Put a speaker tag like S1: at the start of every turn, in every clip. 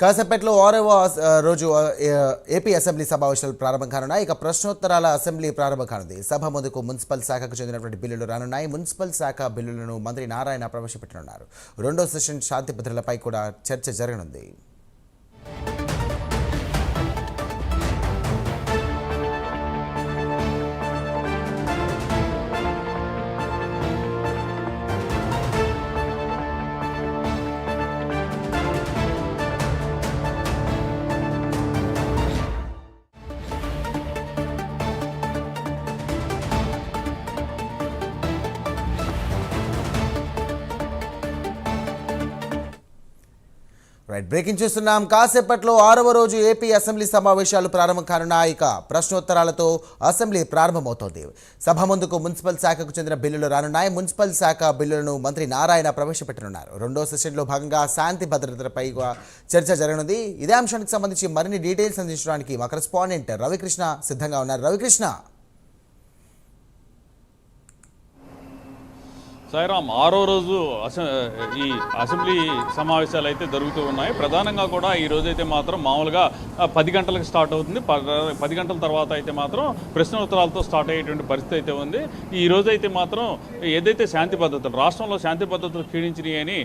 S1: కాసేపట్లో ఆరవ రోజు ఏపీ అసెంబ్లీ సమావేశాలు ప్రారంభం కానున్నాయి. ఇక ప్రశ్నోత్తరాల అసెంబ్లీ ప్రారంభం కానుంది. సభ ముందుకు మున్సిపల్ శాఖకు చెందినటువంటి బిల్లులు రానున్నాయి. మున్సిపల్ శాఖ బిల్లులను మంత్రి నారాయణ ప్రవేశపెట్టనున్నారు. రెండో సెషన్ శాంతి భద్రతలపై కూడా చర్చ జరగనుంది. రైట్ బ్రేకింగ్ చూస్తున్నాం కాసేపట్లో ఆరవ రోజు ఏపీ అసెంబ్లీ సమావేశాలు ప్రారంభం కానున్నాయి ఇక ప్రశ్నోత్తరాలతో అసెంబ్లీ ప్రారంభమవుతోంది. సభ ముందుకు మున్సిపల్ శాఖకు చెందిన బిల్లులు రానున్నాయి. మున్సిపల్ శాఖ బిల్లులను మంత్రి నారాయణ ప్రవేశపెట్టనున్నారు. రెండో సెషన్లో భాగంగా శాంతి భద్రతలపై చర్చ జరగనుంది. ఇదే అంశానికి సంబంధించి మరిన్ని డీటెయిల్స్ అందించడానికి మా కరెస్పాండెంట్ రవికృష్ణ సిద్ధంగా ఉన్నారు. రవికృష్ణ!
S2: సాయిరామ్ ఆరో రోజు ఈ అసెంబ్లీ సమావేశాలు అయితే జరుగుతూ ఉన్నాయి. ప్రధానంగా కూడా ఈ రోజైతే మాత్రం మామూలుగా పది గంటలకు స్టార్ట్ అవుతుంది. ప- పది గంటల తర్వాత అయితే మాత్రం ప్రశ్నోత్తరాలతో స్టార్ట్ అయ్యేటువంటి పరిస్థితి అయితే ఉంది. ఈ రోజైతే మాత్రం ఏదైతే శాంతి పద్ధతులు రాష్ట్రంలో శాంతి పద్ధతులు క్షీణించినాయని అని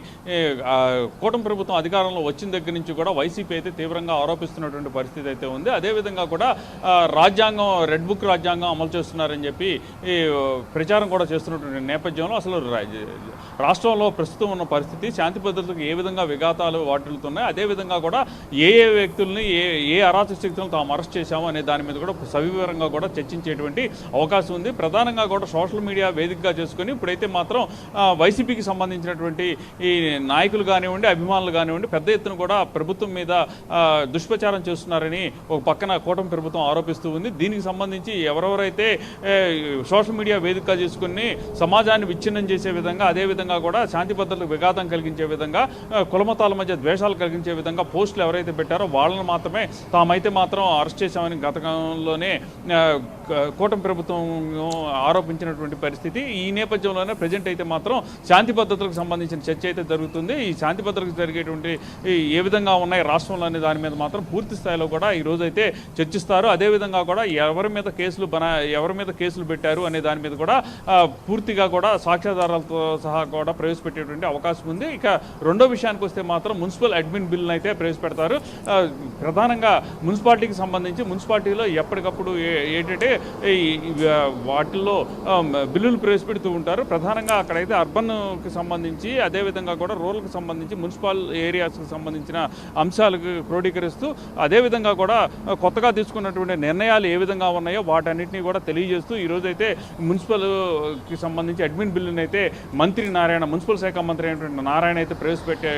S2: కూటమి ప్రభుత్వం అధికారంలో వచ్చిన దగ్గర నుంచి కూడా వైసీపీ అయితే తీవ్రంగా ఆరోపిస్తున్నటువంటి పరిస్థితి అయితే ఉంది. అదేవిధంగా కూడా రాజ్యాంగం రెడ్ బుక్ రాజ్యాంగం అమలు చేస్తున్నారని చెప్పి ప్రచారం కూడా చేస్తున్నటువంటి నేపథ్యంలో అసలు రాష్ట్రంలో ప్రస్తుతం ఉన్న పరిస్థితి శాంతి భద్రతకు ఏ విధంగా విఘాతాలు వాటిల్లుతున్నాయి అదేవిధంగా కూడా ఏ ఏ వ్యక్తుల్ని ఏ ఏ అరాచక శక్తులను తాము అరెస్ట్ చేశాము అనే దాని మీద కూడా సవివరంగా కూడా చర్చించేటువంటి అవకాశం ఉంది. ప్రధానంగా కూడా సోషల్ మీడియా వేదికగా చేసుకొని ఇప్పుడైతే మాత్రం వైసీపీకి సంబంధించినటువంటి ఈ నాయకులు కానివ్వండి అభిమానులు కానివ్వండి పెద్ద ఎత్తున కూడా ప్రభుత్వం మీద దుష్ప్రచారం చేస్తున్నారని ఒక పక్కన కూటమి ప్రభుత్వం ఆరోపిస్తూ ఉంది. దీనికి సంబంధించి ఎవరెవరైతే సోషల్ మీడియా వేదికగా చేసుకుని సమాజాన్ని విచ్ఛిన్నం చేసి విధంగా అదే విధంగా కూడా శాంతి భద్రతలకు విఘాతం కలిగించే విధంగా కులమతాల మధ్య ద్వేషాలు కలిగించే విధంగా పోస్టులు ఎవరైతే పెట్టారో వాళ్ళని మాత్రమే తామైతే మాత్రం అరెస్ట్ చేశామని గతకంలోనే కూటమి ప్రభుత్వం ఆరోపించినటువంటి పరిస్థితి ఈ నేపథ్యంలోనే ప్రజెంట్ అయితే మాత్రం శాంతి భద్రతలకు సంబంధించిన చర్చ అయితే జరుగుతుంది. ఈ శాంతి భద్రతకు జరిగేటువంటి ఏ విధంగా ఉన్నాయి రాష్ట్రంలో అనే దాని మీద మాత్రం పూర్తి స్థాయిలో కూడా ఈ రోజు అయితే చర్చిస్తారు. అదేవిధంగా కూడా ఎవరి మీద కేసులు బనా ఎవరి మీద కేసులు పెట్టారు అనే దాని మీద కూడా పూర్తిగా కూడా సాక్ష్యాధారాలతో సహా కూడా ప్రవేశపెట్టేటువంటి అవకాశం ఉంది. ఇక రెండో విషయానికి వస్తే మాత్రం మున్సిపల్ అడ్మిన్ బిల్లును అయితే ప్రవేశపెడతారు. ప్రధానంగా మున్సిపాలిటీకి సంబంధించి మున్సిపాలిటీలో ఎప్పటికప్పుడు ఏంటంటే వాటిల్లో బిల్లులు ప్రవేశపెడుతూ ఉంటారు. ప్రధానంగా అక్కడైతే అర్బన్కి సంబంధించి అదేవిధంగా కూడా రూరల్కి సంబంధించి మున్సిపల్ ఏరియాస్కి సంబంధించిన అంశాలకు క్రోడీకరిస్తూ అదేవిధంగా కూడా కొత్తగా తీసుకున్నటువంటి నిర్ణయాలు ఏ విధంగా ఉన్నాయో వాటన్నిటిని కూడా తెలియజేస్తూ ఈరోజైతే మున్సిపల్కి సంబంధించి అడ్మిన్ బిల్లుని అయితే మంత్రి నారాయణ మున్సిపల్ శాఖ మంత్రి అయినటువంటి నారాయణ అయితే ప్రవేశపెట్టే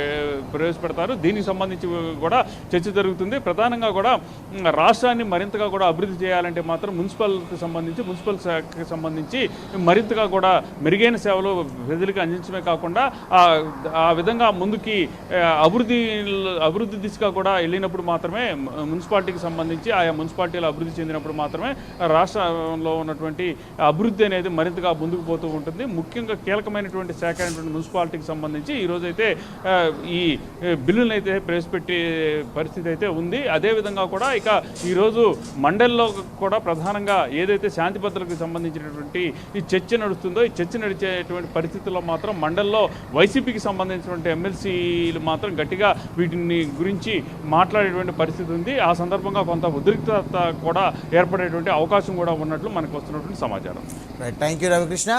S2: ప్రవేశపెడతారు. దీనికి సంబంధించి కూడా చర్చ జరుగుతుంది. ప్రధానంగా కూడా రాష్ట్రాన్ని మరింతగా కూడా అభివృద్ధి చేయాలంటే మాత్రం మున్సిపల్ మున్సిపల్కి సంబంధించి మున్సిపల్ శాఖకి సంబంధించి మరింతగా కూడా మెరుగైన సేవలు ప్రజలకు అందించడమే కాకుండా ఆ విధంగా ముందుకి అభివృద్ధి అభివృద్ధి దిశగా కూడా వెళ్ళినప్పుడు మాత్రమే మున్సిపాలిటీకి సంబంధించి ఆయా మున్సిపాలిటీలు అభివృద్ధి చెందినప్పుడు మాత్రమే రాష్ట్రంలో ఉన్నటువంటి అభివృద్ధి అనేది మరింతగా ముందుకు పోతూ ఉంటుంది. ముఖ్యంగా కీలకమైనటువంటి శాఖ అయినటువంటి మున్సిపాలిటీకి సంబంధించి ఈరోజైతే ఈ ఏ, బిల్లులను అయితే ప్రవేశపెట్టే పరిస్థితి అయితే ఉంది. అదేవిధంగా కూడా ఇక ఈరోజు మండలిలో కూడా ప్రధానంగా ఏదైతే శాంతి భద్రతలకు సంబంధించినటువంటి ఈ చర్చ నడుస్తుందో ఈ చర్చ నడిచేటువంటి పరిస్థితుల్లో మాత్రం మండల్లో వైసీపీకి సంబంధించినటువంటి ఎమ్మెల్సీలు మాత్రం గట్టిగా వీటిని గురించి మాట్లాడేటువంటి పరిస్థితి ఉంది. ఆ సందర్భంగా కొంత ఉద్రిక్తత కూడా ఏర్పడేటువంటి అవకాశం కూడా ఉన్నట్లు మనకు వస్తున్నటువంటి సమాచారం.
S1: Right thank you Ravikrishna